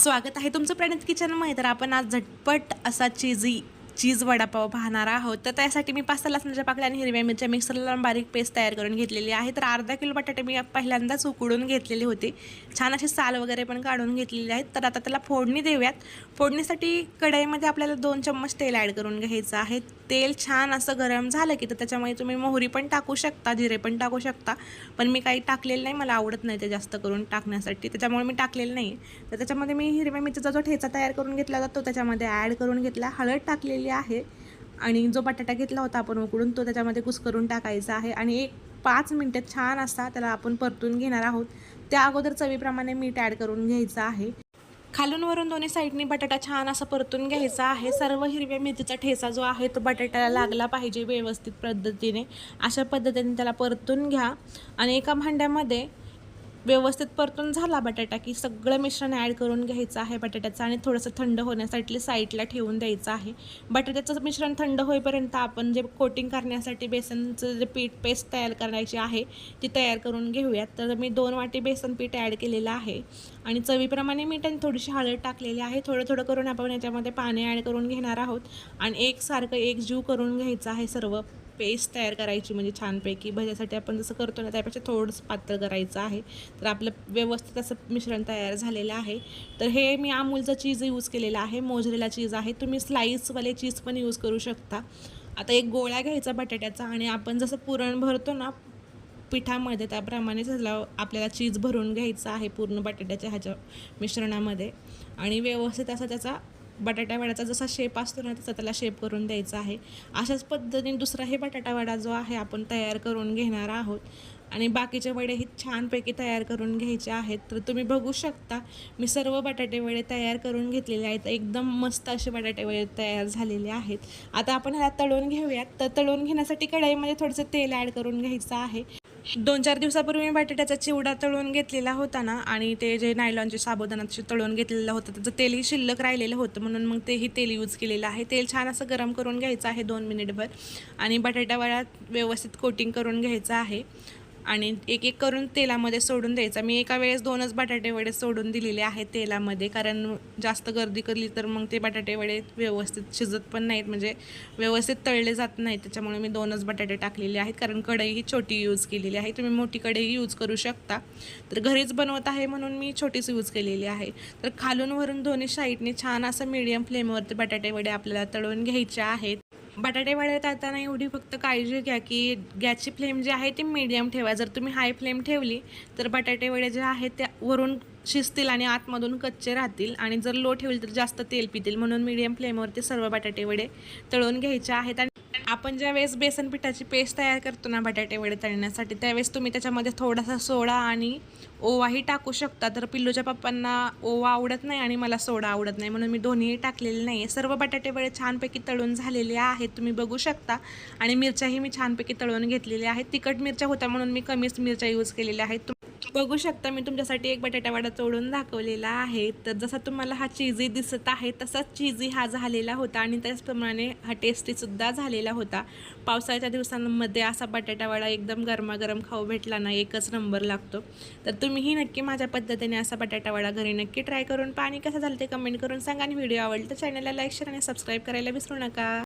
स्वागत आहे तुमचं प्रणित किचनमध्ये. तर आपण आज झटपट असा चीजी चीज वडापाव पाहणार आहोत. तर त्यासाठी मी पाच लसणाच्या पाकळ्या आणि हिरव्या मिरच्या मिक्सरला लावून बारीक पेस्ट तयार करून घेतलेली आहे. तर अर्धा किलो बटाटे मी पहिल्यांदाच उकडून घेतलेले होते. छान अशी साल वगैरे पण काढून घेतलेली आहेत. तर आता त्याला फोडणी देऊयात. फोडणीसाठी कढईमध्ये आपल्याला दोन चम्मच तेल ॲड करून घ्यायचं आहे. तेल छान असं गरम झालं की तर त्याच्यामध्ये तुम्ही मोहरी पण टाकू शकता जिरे पण टाकू शकता. पण मी काही टाकलेलं नाही मला आवडत नाही ते जास्त करून टाकण्यासाठी. त्याच्यामुळे मी टाकलेलं नाही तर त्याच्यामध्ये मी हिरव्या मिरचीचा जो ठेचा तयार करून घेतला जातो त्याच्यामध्ये ॲड करून घेतला. हळद टाकलेली आहे. आणि जो बटाटा घेतला होता आपण उकडून तो त्याच्यामध्ये कुस्करून टाकायचा आहे. आणि एक पाच मिनटं छान असता त्याला आपण परतून घेणार आहोत. त्या अगोदर चवीप्रमाणे मीठ ॲड करून घ्यायचं आहे. खालून वरून दोन्ही साईडनी बटाटा छान असा परतून घ्यायचा आहे. सर्व हिरव्या मेथीचा ठेचा जो आहे तो बटाट्याला लागला पाहिजे व्यवस्थित पद्धतीने. अशा पद्धतीने त्याला परतून घ्या. आणि एका भांड्यामध्ये व्यवस्थित परतून झाला बटाटा की सगळं मिश्रण ॲड करून घ्यायचं आहे बटाट्याचं आणि थोडंसं थंड होण्यासाठी साईडला ठेवून द्यायचं आहे. बटाट्याचं मिश्रण थंड होईपर्यंत आपण जे कोटिंग करण्यासाठी बेसनचं जे पीठ पेस्ट तयार करायची आहे ती तयार करून घेऊयात. तर मी दोन वाटी बेसन पीठ ॲड केलेलं आहे आणि चवीप्रमाणे मीठ आणि थोडीशी हळद टाकलेली आहे. थोडं थोडं करून आपण याच्यामध्ये पाणी ॲड करून घेणार आहोत आणि एकसारखं एक जीव करून घ्यायचं आहे सर्व. पेस्ट तयार करायची म्हणजे छानपैकी. भज्यासाठी आपण जसं करतो ना त्यापेक्षा थोडंसं पातळ करायचं आहे. तर आपलं व्यवस्थित असं मिश्रण तयार झालेलं आहे. तर हे मी अमूलचं चीज यूज केलेलं आहे. मोजरेला चीज आहे. तुम्ही स्लाईसवाले चीज पण यूज करू शकता. आता एक गोळा घ्यायचा बटाट्याचा आणि आपण जसं पुरण भरतो ना पिठामध्ये त्याप्रमाणे त्याला आपल्याला चीज भरून घ्यायचं आहे पूर्ण बटाट्याच्या ह्याच्या मिश्रणामध्ये. आणि व्यवस्थित असा त्याचा बटाट्यावड्याचा जसा शेप असतो ना तसा त्याला शेप करून द्यायचा आहे. अशाच पद्धतीने दुसरा हे बटाटावडा जो आहे आपण तयार करून घेणार आहोत. आणि बाकीचे वडेही छानपैकी तयार करून घ्यायचे आहेत. तर तुम्ही बघू शकता मी सर्व बटाटे वडे तयार करून घेतलेले आहेत. एकदम मस्त असे बटाटे वडे तयार झालेले आहेत. आता आपण ह्याला तळून घेऊयात. तर तळून घेण्यासाठी कढईमध्ये थोडंसं तेल ॲड करून घ्यायचं आहे. दोन चार दिवसापूर्वी मी बटाट्याचा चिवडा तळून घेतलेला होता ना आणि ते जे नायलॉनचे साबुदानाचे तळून घेतलेलं होतं त्याचं तेलही शिल्लक राहिलेलं होतं म्हणून मग तेही तेल यूज केलेलं आहे. तेल छान असं गरम करून घ्यायचं आहे दोन मिनिटभर आणि बटाटावळ्यात व्यवस्थित कोटिंग करून घ्यायचं आहे. आणि एक एक करून तेलामध्ये सोडून द्यायचा. मी एका वेळेस दोनच बटाटे वडे सोडून दिलेले आहेत तेलामध्ये कारण जास्त गर्दी करली तर मग ते बटाटे वडे व्यवस्थित शिजत पण नाहीत म्हणजे व्यवस्थित तळले जात नाहीत. त्याच्यामुळे मी दोनच बटाटे टाकलेले आहेत कारण कढई ही छोटी यूज केलेली आहे. तुम्ही मोठी कढई यूज करू शकता. तर घरीच बनवत आहे म्हणून मी छोटीच यूज केलेली आहे. तर खालून वरून दोन्ही साईडने छान असं मीडियम फ्लेमवरती बटाटे वडे आपल्याला तळून घ्यायचे आहेत. बटाटे वडे एवढी फक्त काळजी घ्या की गॅसची फ्लेम जी आहे ती मीडियम ठेवा. जर तुम्ही हाय फ्लेम ठेवली तर बटाटे वडे जे आहेत त्या वरून शिजतील आणि आतमधून कच्चे राहतील. आणि जर लो ठेवली तर जास्त तेल पितील. म्हणून मीडियम फ्लेमवरती सर्व बटाटे वडे तळून घ्यायचे आहेत. आणि आपण ज्या वेळेस बेसन पिठाची पेस्ट तयार करतो ना बटाटे वडे तळण्यासाठी त्यावेळेस तुम्ही त्याच्यामध्ये थोडासा सोडा आणि ओवाही टाकू शकता. तर पिल्लूच्या पप्पांना ओवा आवडत नाही आणि मला सोडा आवडत नाही. म्हणून मी दोन्हीही टाकलेले नाही आहे सर्व बटाटे वडे छानपैकी तळून झालेले आहेत तुम्ही बघू शकता. आणि मिरच्याही मी छानपैकी तळून घेतलेल्या आहेत. तिखट मिरच्या होत्या म्हणून मी कमीच मिरच्या यूज केलेल्या आहेत. बघू शकता मी तुमच्यासाठी एक बटाटावाडा चोडून दाखवलेला आहे. तर जसा तुम्हाला हा चिझी दिसत आहे तसाच चिझी हा झालेला होता आणि त्याचप्रमाणे हा टेस्टीसुद्धा झालेला होता. पावसाळ्याच्या दिवसांमध्ये असा बटाटावाडा एकदम गरमागरम खाऊ भेटला ना एकच नंबर लागतो. तर तुम्हीही नक्की माझ्या पद्धतीने असा बटाटावाडा घरी नक्की ट्राय करून पाणी कसं झालं ते कमेंट करून सांगा आणि व्हिडिओ आवडलं तर चॅनलला लाईक शेअर आणि सबस्क्राईब करायला विसरू नका.